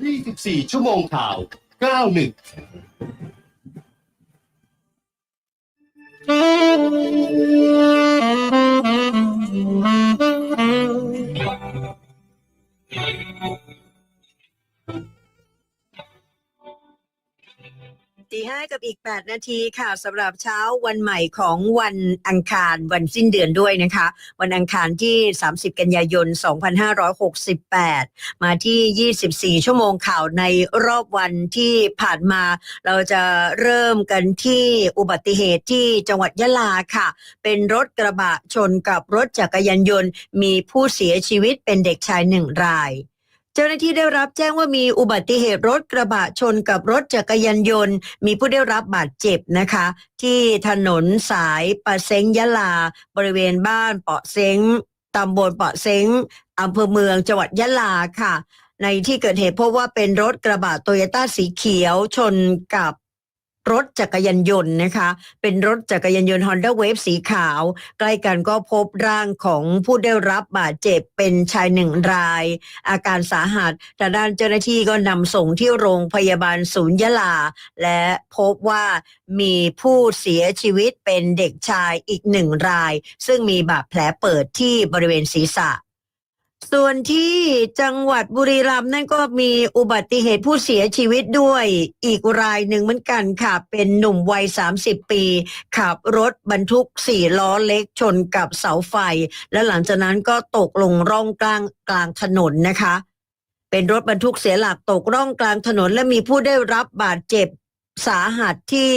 24 ชั่วโมงข่าว 91 ตีห้ากับอีก 8 นาทีค่ะสำหรับเช้าวันใหม่ของวันอังคารวันสิ้นเดือนด้วยนะคะ วันอังคารที่ 30 กันยายน 2568 มาที่ 24 ชั่วโมงข่าวในรอบวันที่ผ่านมา เราจะเริ่มกันที่อุบัติเหตุที่จังหวัดยะลาค่ะ เป็นรถกระบะชนกับรถจักรยานยนต์ มีผู้เสียชีวิตเป็นเด็กชายหนึ่งราย เจ้าหน้าที่ได้รับแจ้งว่ามีอุบัติเหตุรถกระบะชนกับรถจักรยานยนต์ มีผู้ได้รับบาดเจ็บนะคะ ที่ถนนสายปะเซ้งยะลา บริเวณบ้านเปาะเซ้งตำบลเปาะเซ้งอำเภอเมืองจังหวัดยะลาค่ะ ในที่เกิดเหตุพบว่าเป็นรถกระบะโตโยต้าสีเขียวชนกับ รถจักรยานยนต์นะคะ เป็นรถจักรยานยนต์ Honda Wave สีขาว ใกล้กันก็พบร่างของผู้ได้รับบาดเจ็บเป็นชายหนึ่งราย อาการสาหัสแต่ด้านเจ้าหน้าที่ก็นำส่งที่โรงพยาบาลศูนย์ยะลา และพบว่ามีผู้เสียชีวิตเป็นเด็กชายอีกหนึ่งราย ซึ่งมีบาดแผลเปิดที่บริเวณศีรษะ ส่วนที่จังหวัดบุรีรัมย์นั่นก็มีอุบัติเหตุผู้เสียชีวิตด้วยอีกรายหนึ่งเหมือนกันค่ะ เป็นหนุ่มวัย 30 ปี ขับรถบรรทุกสี่ล้อเล็กชนกับเสาไฟ และหลังจากนั้นก็ตกลงร่องกลางกลางถนนนะคะ เป็นรถบรรทุกเสียหลักตกร่องกลางถนนและมีผู้ได้รับบาดเจ็บสาหัสที่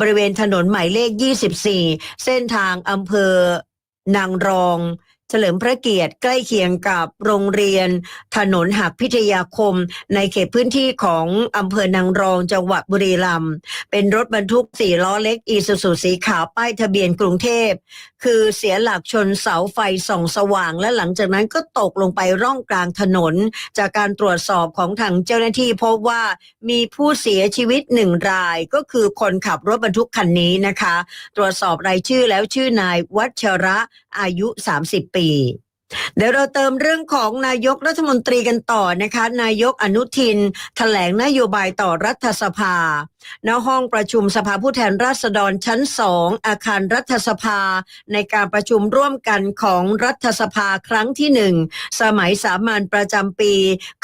บริเวณถนนหมายเลข 24 เส้นทางอำเภอนางรอง เฉลิมพระเกียรติใกล้เคียงกับโรงเรียน ถนนหักพิทยาคม ในเขตพื้นที่ของอำเภอนางรองจังหวัดบุรีรัมย์เป็นรถบรรทุกสี่ล้อเล็กอีซูซูสีขาวป้ายทะเบียนกรุงเทพ คือเสียหลักชนเสาไฟส่องสว่าง และหลังจากนั้นก็ตกลงไปร่องกลางถนน จากการตรวจสอบของทางเจ้าหน้าที่พบว่ามีผู้เสียชีวิตหนึ่งรายก็คือคนขับรถบรรทุกคันนี้นะคะ ตรวจสอบรายชื่อแล้วชื่อนายวัชระอายุ 30ปีเดี๋ยวเราเติมเรื่องของนายกรัฐมนตรีกันต่อนะคะ นายกอนุทินแถลงนโยบายต่อรัฐสภา ณห้องประชุมสภาผู้แทนราษฎรชั้นสองอาคารรัฐสภา ในการประชุมร่วมกันของรัฐสภาครั้งที่หนึ่งสมัยสามัญประจำปี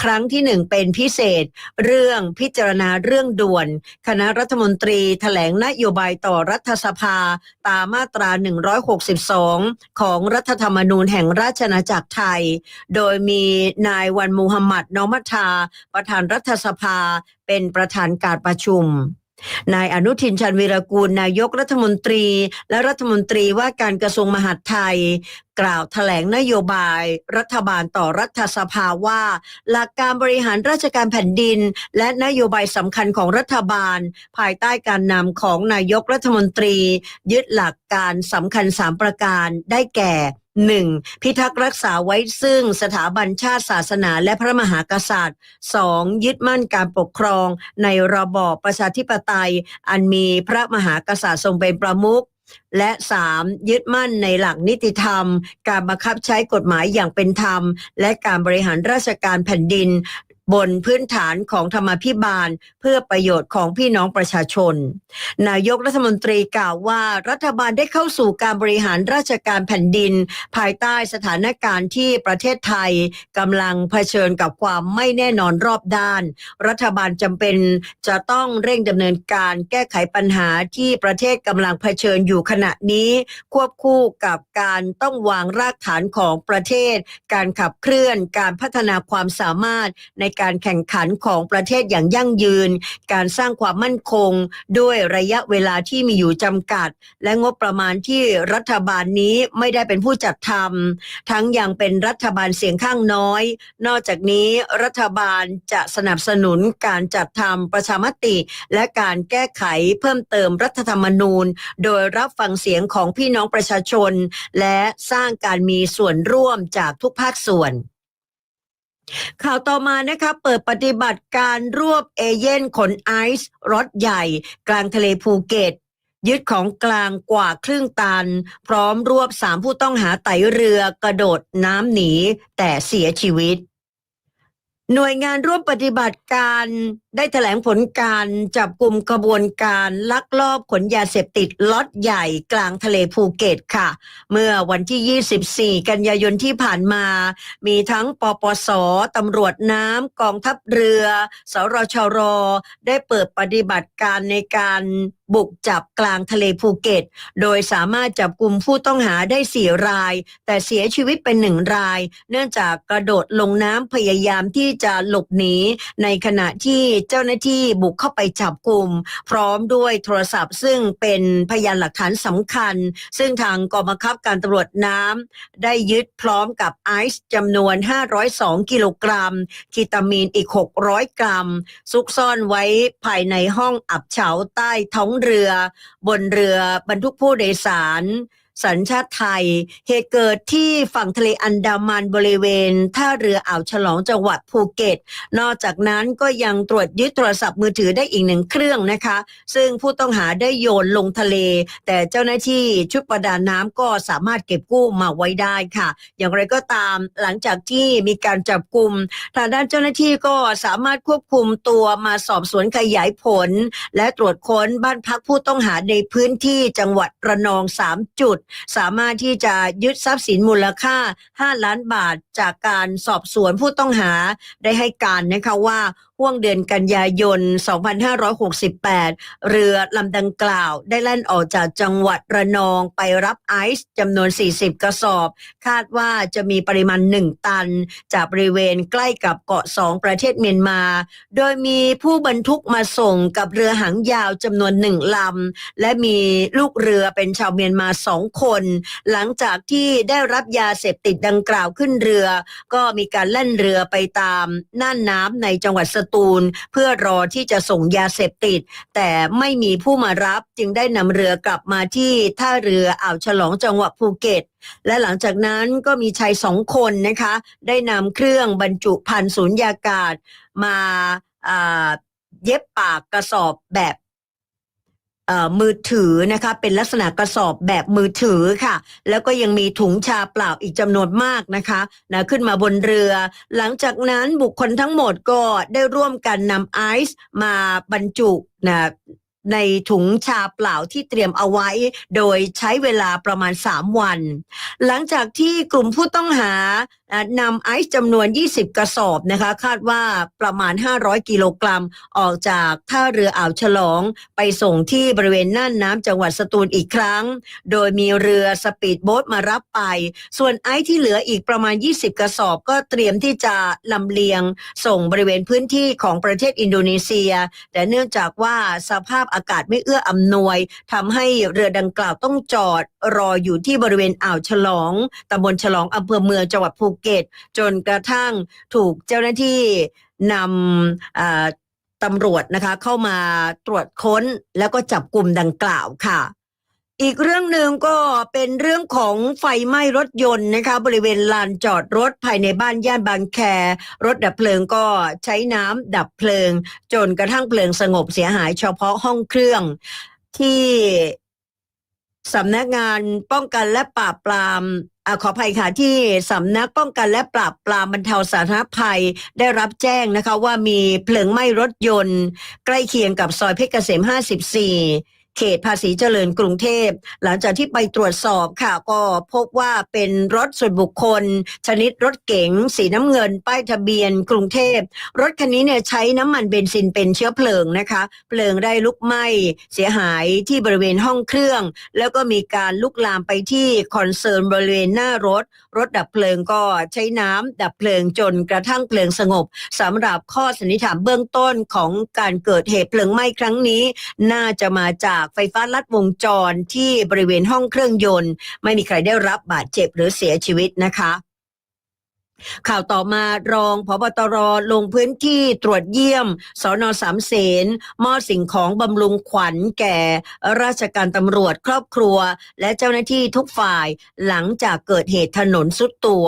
ครั้งที่หนึ่งเป็นพิเศษ เรื่องพิจารณาเรื่องด่วน คณะรัฐมนตรีแถลงนโยบายต่อรัฐสภาตามมาตรา 162 ของรัฐธรรมนูญแห่งราชอาณาจักรไทย โดยมีนายวันมูฮัมหมัดนอมัทา ประธานรัฐสภา เป็นประธานการประชุมนายอนุทินชันวีรกูล นายกรัฐมนตรี และรัฐมนตรีว่าการกระทรวงมหาดไทย กล่าวแถลงนโยบาย รัฐบาลต่อรัฐสภาว่า หลักการบริหารราชการแผ่นดิน และนโยบายสำคัญของรัฐบาล ภายใต้การนำของนายกรัฐมนตรี ยึดหลักการสำคัญสามประการได้แก่ 1. พิทักษ์รักษาไว้ซึ่งสถาบันชาติศาสนาและพระมหากษัตริย์ 2. ยึดมั่นการปกครองในระบอบประชาธิปไตย อันมีพระมหากษัตริย์ทรงเป็นประมุขและ 3. ยึดมั่นในหลักนิติธรรม การบังคับใช้กฎหมายอย่างเป็นธรรม และการบริหารราชการแผ่นดิน บนพื้นฐานของธรรมาภิบาลเพื่อประโยชน์ของพี่น้องประชาชน นายกรัฐมนตรีกล่าวว่ารัฐบาลได้เข้าสู่การบริหารราชการแผ่นดิน ภายใต้สถานการณ์ที่ประเทศไทยกำลังเผชิญกับความไม่แน่นอนรอบด้าน รัฐบาลจำเป็นจะต้องเร่งดำเนินการแก้ไขปัญหาที่ประเทศกำลังเผชิญอยู่ขณะนี้ ควบคู่กับการต้องวางรากฐานของประเทศ การขับเคลื่อนการพัฒนาความสามารถในการแข่งขันของประเทศอย่างยั่งยืน การสร้างความมั่นคง ด้วยระยะเวลาที่มีอยู่จำกัด และงบประมาณที่รัฐบาลนี้ไม่ได้เป็นผู้จัดทำทั้งยังเป็นรัฐบาลเสียงข้างน้อย นอกจากนี้รัฐบาลจะสนับสนุนการจัดทำประชามติ และการแก้ไขเพิ่มเติมรัฐธรรมนูญ โดยรับฟังเสียงของพี่น้องประชาชน และสร้างการมีส่วนร่วมจากทุกภาคส่วน ข่าวต่อมานะคะเปิดปฏิบัติการรวบเอเย่นขนไอซ์รถใหญ่ กลางทะเลภูเก็ตยึดของกลางกว่าครึ่งตัน พร้อมรวบสามผู้ต้องหาไต่เรือกระโดดน้ำหนีแต่เสียชีวิต หน่วยงานร่วมปฏิบัติการ ได้แถลงผลการจับกลุ่มกระบวนการลักลอบขนยาเสพติดล็อตใหญ่กลางทะเลภูเก็ตค่ะ เมื่อวันที่ 24 กันยายนที่ผ่านมา มีทั้งปปสตำรวจน้ำกองทัพเรือ สรชร ได้เปิดปฏิบัติการในการบุกจับกลางทะเลภูเก็ต โดยสามารถจับกลุ่มผู้ต้องหาได้สี่ราย แต่เสียชีวิตเป็นหนึ่งราย เนื่องจากกระโดดลงน้ำพยายามที่จะหลบหนีในขณะที่เจ้าหน้าที่บุกเข้าไปจับกลุ่ม พร้อมด้วยโทรศัพท์ซึ่งเป็นพยานหลักฐานสำคัญ ซึ่งทางกองบังคับการตำรวจน้ำได้ยึดพร้อมกับไอซ์จำนวน 502 กิโลกรัมคีตามีนอีก 600 กรัม ซุกซ่อนไว้ภายในห้องอับเฉาใต้ท้องเรือ บนเรือบรรทุกผู้โดยสาร สัญชาติไทย เหตุเกิดที่ฝั่งทะเลอันดามันบริเวณท่าเรืออ่าวฉลองจังหวัดภูเก็ต นอกจากนั้นก็ยังตรวจยึดโทรศัพท์มือถือได้อีกหนึ่งเครื่องนะคะ ซึ่งผู้ต้องหาได้โยนลงทะเล แต่เจ้าหน้าที่ชุดประดาน้ำก็สามารถเก็บกู้มาไว้ได้ค่ะ อย่างไรก็ตามหลังจากที่มีการจับกลุ่มทางด้านเจ้าหน้าที่ก็สามารถควบคุมตัวมาสอบสวนขยายผล และตรวจค้นบ้านพักผู้ต้องหาในพื้นที่จังหวัดระนอง 3 จุดสามารถที่จะยึดทรัพย์สินมูลค่า 5 ล้านบาทจากการสอบสวนผู้ต้องหาได้ให้การนะคะว่า วงเดือนกันยายน 2568 เรือลำดังกล่าว ได้แล่นออกจากจังหวัดระนองไปรับไอซ์จำนวน 40 กระสอบ คาดว่าจะมีปริมาณ 1 ตัน จากบริเวณใกล้กับเกาะสองประเทศเมียนมา โดยมีผู้บรรทุกมาส่งกับเรือหางยาวจำนวนหนึ่งลำ และมีลูกเรือเป็นชาวเมียนมาสองคน หลังจากที่ได้รับยาเสพติดดังกล่าวขึ้นเรือ ก็มีการแล่นเรือไปตามน่านน้ำในจังหวัดสตูล เพื่อรอที่จะส่งยาเสพติด แต่ไม่มีผู้มารับจึงได้นำเรือกลับมาที่ท่าเรืออ่าวฉลองจังหวัดภูเก็ต และหลังจากนั้นก็มีชายสองคนนะคะ ได้นำเครื่องบรรจุภัณฑ์สูญญากาศมาเย็บปากกระสอบแบบ มือถือนะคะ เป็นลักษณะกระสอบแบบมือถือค่ะ แล้วก็ยังมีถุงชาเปล่าอีกจำนวนมากนะคะนะขึ้นมาบนเรือ หลังจากนั้นบุคคลทั้งหมดก็ได้ร่วมกันนำไอซ์มาบรรจุนะในถุงชาเปล่าที่เตรียมเอาไว้ โดยใช้เวลาประมาณ 3 วัน หลังจากที่กลุ่มผู้ต้องหาอ่า นำไอซ์จำนวน 20 กระสอบนะคะ คาดว่าประมาณ 500 กิโลกรัม ออกจากท่าเรืออ่าวฉลอง ไปส่งที่บริเวณน่านน้ำจังหวัดสตูลอีกครั้ง โดยมีเรือสปีดโบ๊ทมารับไป ส่วนไอซ์ที่เหลืออีกประมาณ 20 กระสอบก็เตรียมที่จะลำเลียง ส่งบริเวณพื้นที่ของประเทศอินโดนีเซีย แต่เนื่องจากว่าสภาพอากาศไม่เอื้ออำนวยทำให้เรือดังกล่าวต้องจอด รออยู่ที่บริเวณอ่าวฉลองตำบลฉลองอำเภอเมืองจังหวัดภูเก็ต จนกระทั่งถูกเจ้าหน้าที่นำตำรวจนะคะเข้ามาตรวจค้นแล้วก็จับกลุ่มดังกล่าวค่ะอีกเรื่องหนึ่งก็เป็นเรื่องของไฟไหม้รถยนต์นะคะบริเวณลานจอดรถภายในบ้านย่านบางแค รถดับเพลิงก็ใช้น้ำดับเพลิง จนกระทั่งเพลิงสงบเสียหายเฉพาะห้องเครื่องที่ สำนักงานป้องกันและปราบปรามอขออภัยค่ะที่สำนักป้องกันและปราบปรามบรรเทาสาธารณภัยได้รับแจ้งนะคะว่ามีเพลิงไหม้รถยนต์ ใกล้เคียงกับซอยเพชรเกษม 54 เขตภาษีเจริญกรุงเทพ หลังจากที่ไปตรวจสอบค่ะ ก็พบว่าเป็นรถส่วนบุคคล ชนิดรถเก๋งสีน้ำเงิน ป้ายทะเบียนกรุงเทพ รถคันนี้เนี่ยใช้น้ำมันเบนซินเป็นเชื้อเพลิงนะคะ เพลิงได้ลุกไหม้เสียหายที่บริเวณห้องเครื่อง แล้วก็มีการลุกลามไปที่คอนเซิร์นบริเวณหน้ารถ รถดับเพลิงก็ใช้น้ำดับเพลิงจนกระทั่งเพลิงสงบสำหรับข้อสันนิษฐานเบื้องต้นของการเกิดเหตุเพลิงไหม้ครั้งนี้ น่าจะมาจากจากไฟฟ้าลัดวงจรที่บริเวณห้องเครื่องยนต์ ไม่มีใครได้รับบาดเจ็บหรือเสียชีวิตนะคะ ข่าวต่อมารองพบตรลงพื้นที่ตรวจเยี่ยม สอนอสามเสนมอบสิ่งของบำรุงขวัญแก่ ราชการตำรวจครอบครัว และเจ้าหน้าที่ทุกฝ่ายหลังจากเกิดเหตุถนนสุดตัว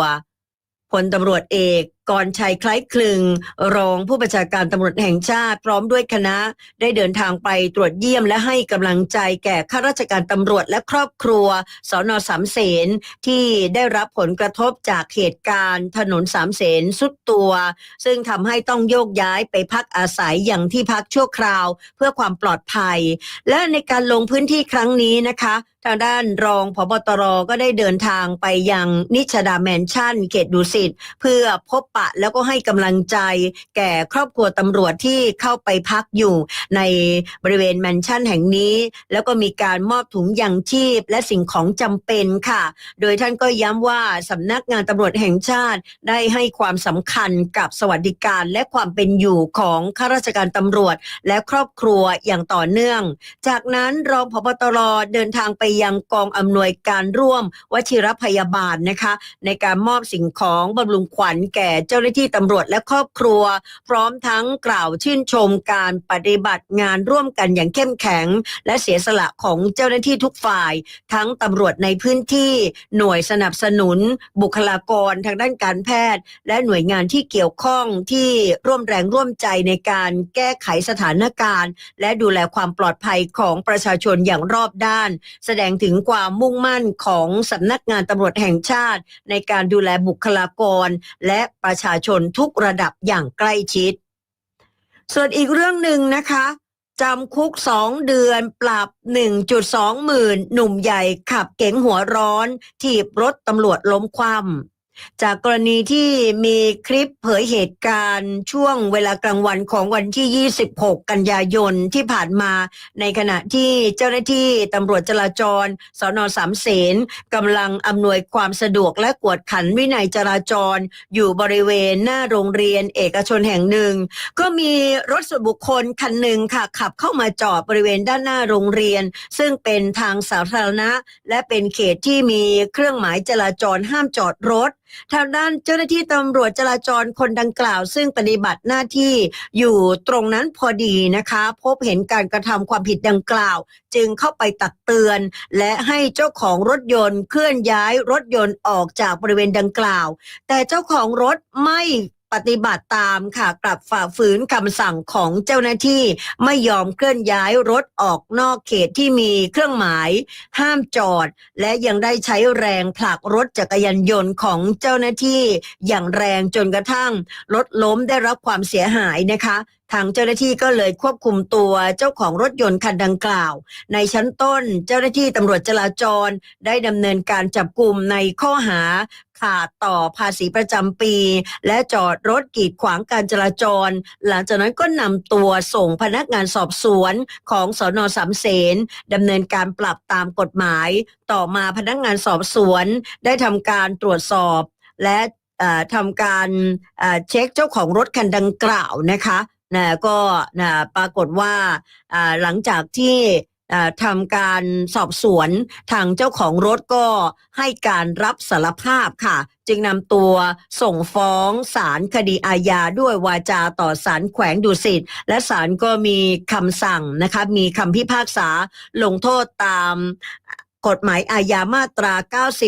พลตำรวจเอก กรชัยคล้ายคลึง รองผู้บัญชาการตำรวจแห่งชาติ พร้อมด้วยคณะ ได้เดินทางไปตรวจเยี่ยมและให้กำลังใจแก่ข้าราชการตำรวจและครอบครัวสอนอสามเสนที่ได้รับผลกระทบจากเหตุการณ์ถนนสามเสนสุดตัว ซึ่งทำให้ต้องโยกย้ายไปพักอาศัยอย่างที่พักชั่วคราว เพื่อความปลอดภัย และในการลงพื้นที่ครั้งนี้นะคะ ทางด้านรองพบตรก็ได้เดินทางไปยังนิชดาแมนชั่น เขตดุสิตเพื่อพบปะแล้วก็ให้กำลังใจแก่ครอบครัวตำรวจที่เข้าไปพักอยู่ในบริเวณแมนชั่นแห่งนี้ แล้วก็มีการมอบถุงยางชีพและสิ่งของจำเป็นค่ะ โดยท่านก็ย้ำว่าสำนักงานตำรวจแห่งชาติได้ให้ความสำคัญกับสวัสดิการและความเป็นอยู่ของข้าราชการตำรวจ และครอบครัวอย่างต่อเนื่อง จากนั้นรองพบตรเดินทางไปยังกองอำนวยการร่วมวชิรพยาบาลนะคะ ในการมอบสิ่งของบำรุงขวัญแก่เจ้าหน้าที่ตำรวจและครอบครัว พร้อมทั้งกล่าวชื่นชมการปฏิบัติงานร่วมกันอย่างเข้มแข็ง และเสียสละของเจ้าหน้าที่ทุกฝ่าย ทั้งตำรวจในพื้นที่ หน่วยสนับสนุน บุคลากรทางด้านการแพทย์ และหน่วยงานที่เกี่ยวข้องที่ร่วมแรงร่วมใจในการแก้ไขสถานการณ์ และดูแลความปลอดภัยของประชาชนอย่างรอบด้าน แสดงถึงความมุ่งมั่นของสำนักงานตำรวจแห่งชาติ ในการดูแลบุคลากร และประชาชนทุกระดับอย่างใกล้ชิด ส่วนอีกเรื่องหนึ่งนะคะจำคุกสองเดือนปรับ 1.2 หมื่น หนุ่มใหญ่ขับเก๋งหัวร้อน ถีบรถตำรวจล้มคว่ำ จากกรณีที่มีคลิปเผยเหตุการณ์ช่วงเวลากลางวันของวันที่ 26 กันยายนที่ผ่านมา ในขณะที่เจ้าหน้าที่ตำรวจจราจรสอนอสามเสนกำลังอำนวยความสะดวกและกวดขันวินัยจราจร อยู่บริเวณหน้าโรงเรียนเอกชนแห่งหนึ่ง ก็มีรถส่วนบุคคลคันหนึ่งค่ะขับเข้ามาจอดบริเวณด้านหน้าโรงเรียน ซึ่งเป็นทางสาธารณะ และเป็นเขตที่มีเครื่องหมายจราจรห้ามจอดรถทางด้านเจ้าหน้าที่ตำรวจจราจรคนดังกล่าว ซึ่งปฏิบัติหน้าที่อยู่ตรงนั้นพอดีนะคะ พบเห็นการกระทำความผิดดังกล่าว จึงเข้าไปตักเตือน และให้เจ้าของรถยนต์เคลื่อนย้ายรถยนต์ออกจากบริเวณดังกล่าว แต่เจ้าของรถไม่ ปฏิบัติตามค่ะกลับฝ่าฝืนคำสั่งของเจ้าหน้าที่ไม่ยอมเคลื่อนย้ายรถออกนอกเขตที่มีเครื่องหมาย ห้ามจอด และยังได้ใช้แรงผลักรถจักรยานยนต์ของเจ้าหน้าที่ อย่างแรงจนกระทั่งรถล้มได้รับความเสียหายนะคะทางเจ้าหน้าที่ก็เลยควบคุมตัวเจ้าของรถยนต์คันดังกล่าว ในชั้นต้นเจ้าหน้าที่ตำรวจจราจรได้ดำเนินการจับกลุ่มในข้อหาขาดต่อภาษีประจำปี และจอดรถกีดขวางการจราจร หลังจากนั้นก็นำตัวส่งพนักงานสอบสวนของสอนอสามเสนดำเนินการปรับตามกฎหมาย ต่อมาพนักงานสอบสวนได้ทำการตรวจสอบและทำการเช็คเจ้าของรถคันดังกล่าวนะคะ นะก็นะปรากฏว่าหลังจากที่ทำการสอบสวนทางเจ้าของรถก็ให้การรับสารภาพค่ะ จึงนำตัวส่งฟ้องศาลคดีอาญาด้วยวาจาต่อศาลแขวงดุสิตและศาลก็มีคำสั่งนะคะมีคำพิพากษาลงโทษตาม กฎหมายอาญามาตรา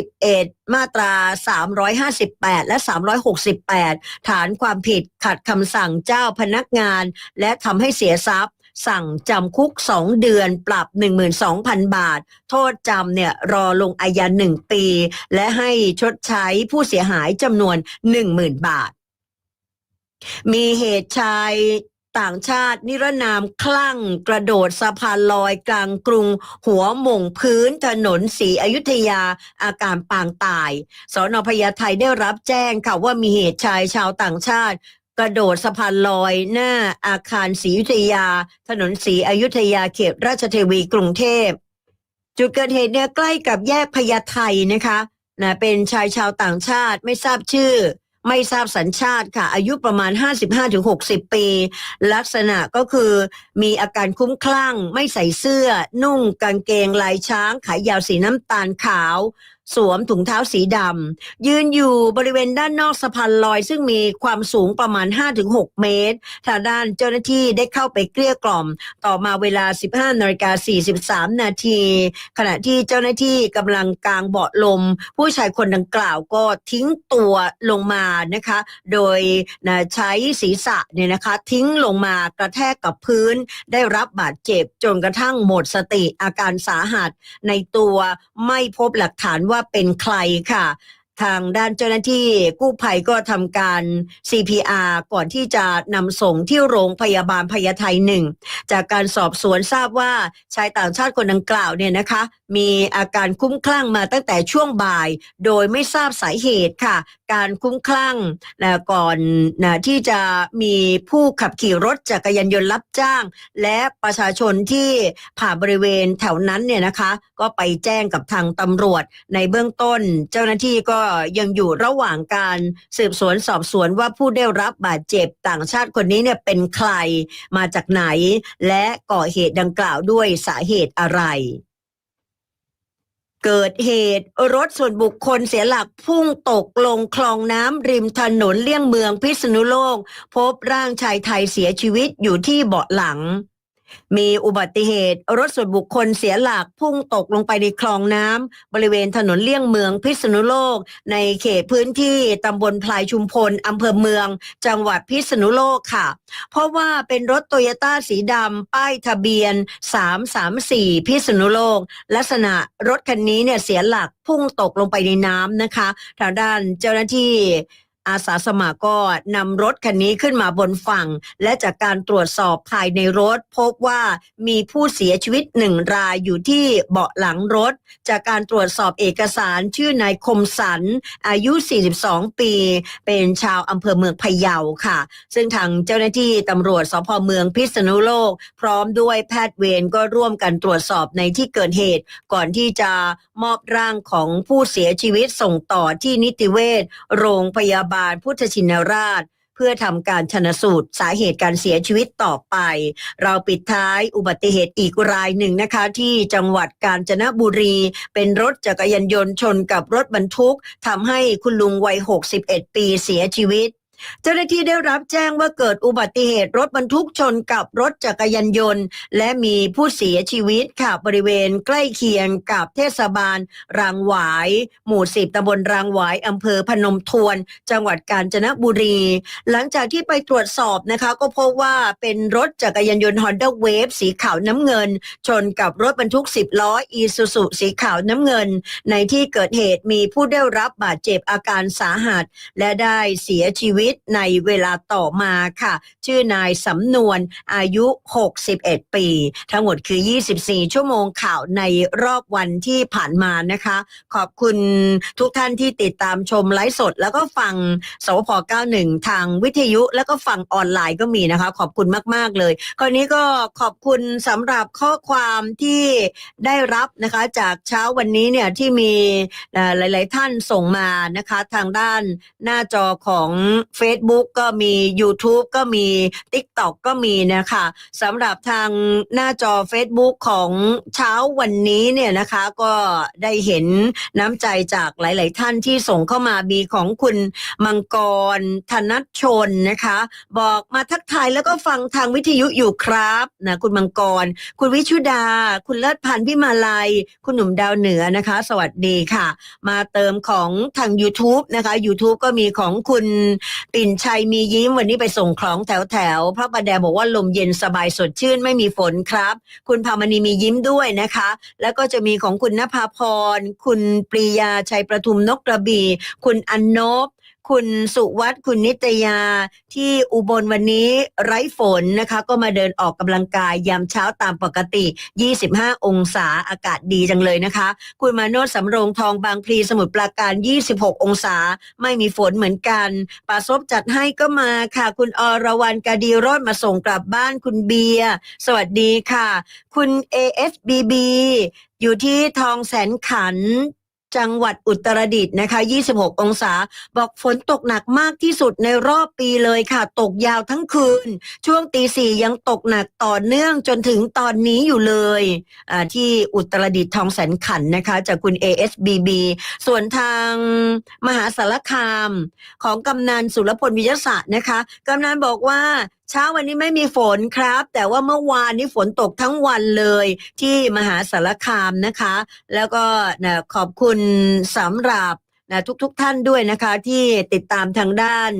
91 มาตรา 358 และ 368 ฐานความผิดขัดคำสั่งเจ้าพนักงาน และทำให้เสียทรัพย์ สั่งจำคุก 2 เดือนปรับ 12,000 บาท โทษจำเนี่ยรอลงอาญา1 ปี และให้ชดใช้ผู้เสียหายจำนวน 10,000 บาท มีเหตุชาย ต่างชาติ นิรนามคลั่ง กระโดดสะพานลอยกลางกรุง หัวหม่งพื้นถนนศรีอยุธยาอาการปางตาย สอนอพญาไทได้รับแจ้งค่ะว่ามีเหตุชายชาวต่างชาติ กระโดดสะพานลอยหน้าอาคารศรีอยุธยา ถนนศรีอยุธยาเขตราชเทวีกรุงเทพจุดเกิดเหตุเนี่ยใกล้กับแยกพญาไทนะคะนะเป็นชายชาวต่างชาติไม่ทราบชื่อ ไม่ทราบสัญชาติค่ะ อายุประมาณ 55-60 ปี ลักษณะก็คือมีอาการคุ้มคลั่ง ไม่ใส่เสื้อ นุ่งกางเกงลายช้าง ขายาวสีน้ำตาลขาว สวมถุงเท้าสีดำยืนอยู่บริเวณด้านนอกสะพานลอย ซึ่งมีความสูงประมาณ 5-6 เมตร ทางด้านเจ้าหน้าที่ได้เข้าไปเกลี้ยกล่อม ต่อมาเวลา 15นาฬิกา43 นาที ขณะที่เจ้าหน้าที่กำลังกางเบาะลม ผู้ชายคนดังกล่าวก็ทิ้งตัวลงมานะคะ โดยนะใช้ศีรษะเนี่ยนะคะ ทิ้งลงมากระแทกกับพื้น ได้รับบาดเจ็บจนกระทั่งหมดสติอาการสาหัส ในตัวไม่พบหลักฐานว่าาเป็นใครค่ะ ทางด้านเจ้าหน้าที่กู้ภัยก็ทำการ CPR ก่อนที่จะนำส่งที่โรงพยาบาลพญาไทยหนึ่งจากการสอบสวนทราบว่าชายต่างชาติคนดังกล่าวเนี่ยนะคะ มีอาการคุ้มคลั่งมาตั้งแต่ช่วงบ่าย โดยไม่ทราบสาเหตุค่ะ การคุ้มคลั่งนะก่อนนะที่จะมีผู้ขับขี่รถจักรยานยนต์รับจ้าง และประชาชนที่ผ่านบริเวณแถวนั้นเนี่ยนะคะ ก็ไปแจ้งกับทางตำรวจในเบื้องต้น เจ้าหน้าที่ก็ยังอยู่ระหว่างการสืบสวนสอบสวนว่าผู้ได้รับบาดเจ็บต่างชาติคนนี้เนี่ยเป็นใครมาจากไหน และก่อเหตุดังกล่าวด้วยสาเหตุอะไร เกิดเหตุรถส่วนบุคคลเสียหลักพุ่งตกลงคลองน้ำริมถนนเลี่ยงเมืองพิษณุโลก พบร่างชายไทยเสียชีวิตอยู่ที่เบาะหลัง มีอุบัติเหตุ รถส่วนบุคคลเสียหลักพุ่งตกลงไปในคลองน้ำบริเวณถนนเลี่ยงเมืองพิษณุโลก ในเขตพื้นที่ตำบลพลายชุมพลอำเภอเมือง จังหวัดพิษณุโลกค่ะ เพราะว่าเป็นรถโตโยต้าสีดำป้ายทะเบียน 334 พิษณุโลก ลักษณะรถคันนี้เนี่ยเสียหลักพุ่งตกลงไปในน้ำนะคะ ทางด้านเจ้าหน้าที่ อาสาสมัครก็นำรถคันนี้ขึ้นมาบนฝั่ง และจากการตรวจสอบภายในรถ พบว่ามีผู้เสียชีวิตหนึ่งรายอยู่ที่เบาะหลังรถ จากการตรวจสอบเอกสารชื่อนายคมสัน อายุ 42 ปี เป็นชาวอำเภอเมืองพะเยาค่ะ ซึ่งทางเจ้าหน้าที่ตำรวจสพเมืองพิษณุโลก พร้อมด้วยแพทย์เวรก็ร่วมกันตรวจสอบในที่เกิดเหตุ ก่อนที่จะมอบร่างของผู้เสียชีวิตส่งต่อที่นิติเวชโรงพยาบาลพุทธชินราช เพื่อทำการชนสูตรสาเหตุการเสียชีวิตต่อไป เราปิดท้ายอุบัติเหตุอีกรายหนึ่งนะคะ ที่จังหวัดกาญจนบุรี เป็นรถจักรยานยนต์ชนกับรถบรรทุกทำให้คุณลุงวัย 61 ปีเสียชีวิต เจ้าหน้าที่ได้รับแจ้งว่าเกิดอุบัติเหตุรถบรรทุกชนกับรถจักรยานยนต์ และมีผู้เสียชีวิตค่ะบริเวณใกล้เคียงกับเทศบาล รางหวาย หมู่สิบตำบลรางหวายอำเภอพนมทวน จังหวัดกาญจนบุรี หลังจากที่ไปตรวจสอบนะคะ ก็พบว่าเป็นรถจักรยานยนต์ Honda Wave สีขาวน้ำเงิน ชนกับรถบรรทุก 10 ล้ออีซูซุสีขาวน้ำเงิน ในที่เกิดเหตุมีผู้ได้รับบาดเจ็บอาการสาหัส และได้เสียชีวิตในเวลาต่อมาค่ะ ชื่อนายสำนวนอายุ 61 ปี ทั้งหมดคือ 24 ชั่วโมงข่าวในรอบวันที่ผ่านมานะคะ ขอบคุณทุกท่านที่ติดตามชมไลฟ์สด แล้วก็ฟังสวพ91 ทางวิทยุแล้วก็ฟังออนไลน์ก็มีนะคะ ขอบคุณมาก ๆ เลย คราวนี้ก็ขอบคุณสำหรับข้อความที่ได้รับนะคะจากเช้าวันนี้เนี่ยที่มีหลาย ๆ ท่านส่งมานะคะ ทางด้านหน้าจอของ Facebook ก็มี YouTube ก็มี TikTok ก็มีนะคะสำหรับทางหน้าจอ Facebook ของเช้าวันนี้เนี่ยนะคะก็ได้เห็นน้ำใจจากหลาย ๆ ท่านที่ส่งเข้ามามีของคุณมังกร ธนัชชนนะคะ บอกมาทักทายแล้วก็ฟังทางวิทยุอยู่ครับนะคุณมังกร คุณวิชุดา คุณเลิศพันธ์พิมาลัย คุณหนุ่มดาวเหนือนะคะ สวัสดีค่ะ มาเติมของทาง YouTube นะคะ YouTube ก็มีของคุณปิ่นชัยมียิ้มวันนี้ไปส่งของแถวแถวพระประแดบอกว่าลมเย็นสบายสดชื่นไม่มีฝนครับ คุณพามณีมียิ้มด้วยนะคะ แล้วก็จะมีของคุณนภาพร คุณปรียาชัยประทุมนกกระบี่คุณอันนบ คุณสุวัตคุณนิตยาที่อุบลวันนี้ไร้ฝนนะคะ ก็มาเดินออกกำลังกายยามเช้าตามปกติ 25 องศาอากาศดีจังเลยนะคะ คุณมาโนดสำโรงทองบางพลีสมุทรปราการ 26 องศา ไม่มีฝนเหมือนกันป่าซบจัดให้ก็มาค่ะ คุณอรวรรณกาดีรอดมาส่งกลับบ้านคุณเบียร์สวัสดีค่ะ คุณ AFBB อยู่ที่ทองแสนขัน จังหวัดอุตรดิตถ์นะคะ 26 องศา บอกฝนตกหนักมากที่สุดในรอบปีเลยค่ะ ตกยาวทั้งคืน ช่วงตีสี่ยังตกหนักต่อเนื่องจนถึงตอนนี้อยู่เลยที่อุตรดิตถ์ทองแสนขันนะคะ จากคุณ ASBB ส่วนทางมหาสารคามของกำนันสุรพลวิยศะนะคะกำนันบอกว่า เช้าวันนี้ไม่มีฝนครับ แต่ว่าเมื่อวานนี้ฝนตกทั้งวันเลยที่มหาสารคามนะคะ แล้วก็นะขอบคุณสำหรับนะทุกๆทท่านด้วยนะคะที่ติดตามทางด้าน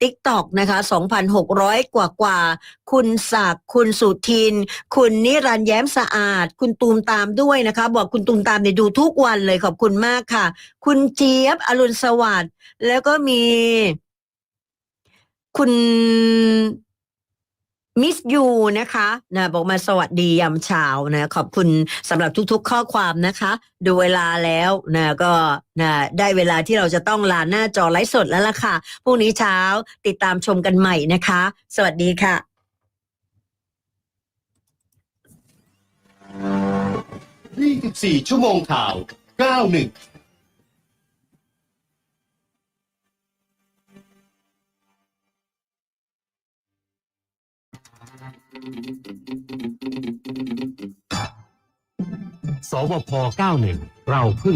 TikTok นะคะ 2,600 กว่ากว่า คุณศักดิ์คุณสุทิน คุณนิรันย์แย้มสะอาด คุณตูมตามด้วยนะคะ บอกคุณตูมตามเนี่ยดูทุกวันเลยขอบคุณมากค่ะ คุณเจี๊ยบ อรุณสวัสดิ์แล้วก็มี คุณ มิสยูนะคะนะบอกมาสวัสดียามเช้านะขอบคุณสำหรับทุกๆข้อความนะคะ ดูเวลาแล้วนะก็นะได้เวลาที่เราจะต้องลาหน้าจอไลฟ์สดแล้วล่ะค่ะพรุ่งนี้เช้าติดตามชมกันใหม่นะคะ สวัสดีค่ะ24ชั่วโมงข่าว91 สวพ 91 เราพึ่ง